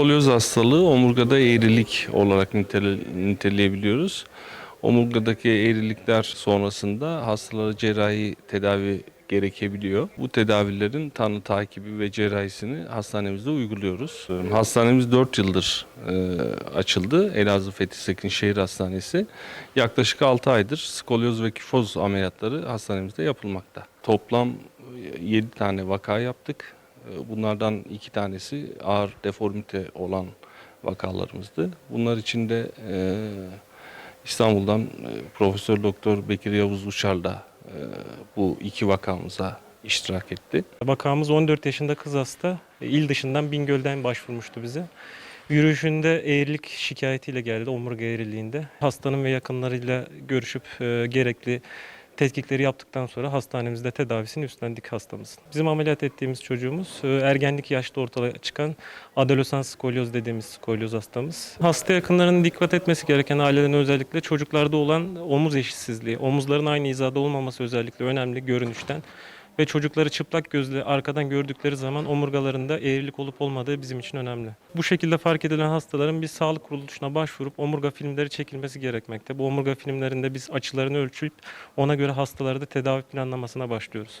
Skolyoz hastalığı omurgada eğrilik olarak nitele- niteleyebiliyoruz. Omurgadaki eğrilikler sonrasında hastalara cerrahi tedavi gerekebiliyor. Bu tedavilerin tanı takibi ve cerrahisini hastanemizde uyguluyoruz. Hastanemiz 4 yıldır e, açıldı. Elazığ Fethi Sekin Şehir Hastanesi. Yaklaşık 6 aydır skolyoz ve kifoz ameliyatları hastanemizde yapılmakta. Toplam 7 tane vaka yaptık. E, Bunlardan iki tanesi ağır deformite olan vakalarımızdı. Bunlar içinde e, İstanbul'dan e, Profesör Doktor Bekir Yavuz Uçar da e, bu iki vakamıza iştirak etti. Vakamız 14 yaşında kız hasta. E, İl dışından Bingöl'den başvurmuştu bize. Yürüyüşünde eğrilik şikayetiyle geldi, omurga eğriliğinde. Hastanın ve yakınlarıyla görüşüp e, gerekli tetkikleri yaptıktan sonra hastanemizde tedavisini üstlendik hastamızın. Bizim ameliyat ettiğimiz çocuğumuz e, ergenlik yaşta ortaya çıkan adolesans skolyoz dediğimiz skolyoz hastamız. Hasta yakınlarının dikkat etmesi gereken ailelerin özellikle çocuklarda olan omuz eşitsizliği, omuzların aynı hizada olmaması özellikle önemli görünüşten ve çocukları çıplak gözle arkadan gördükleri zaman omurgalarında eğrilik olup olmadığı bizim için önemli. Bu şekilde fark edilen hastaların bir sağlık kuruluşuna başvurup omurga filmleri çekilmesi gerekmekte. Bu omurga filmlerinde biz açılarını ölçüp ona göre hastaları da tedavi planlamasına başlıyoruz.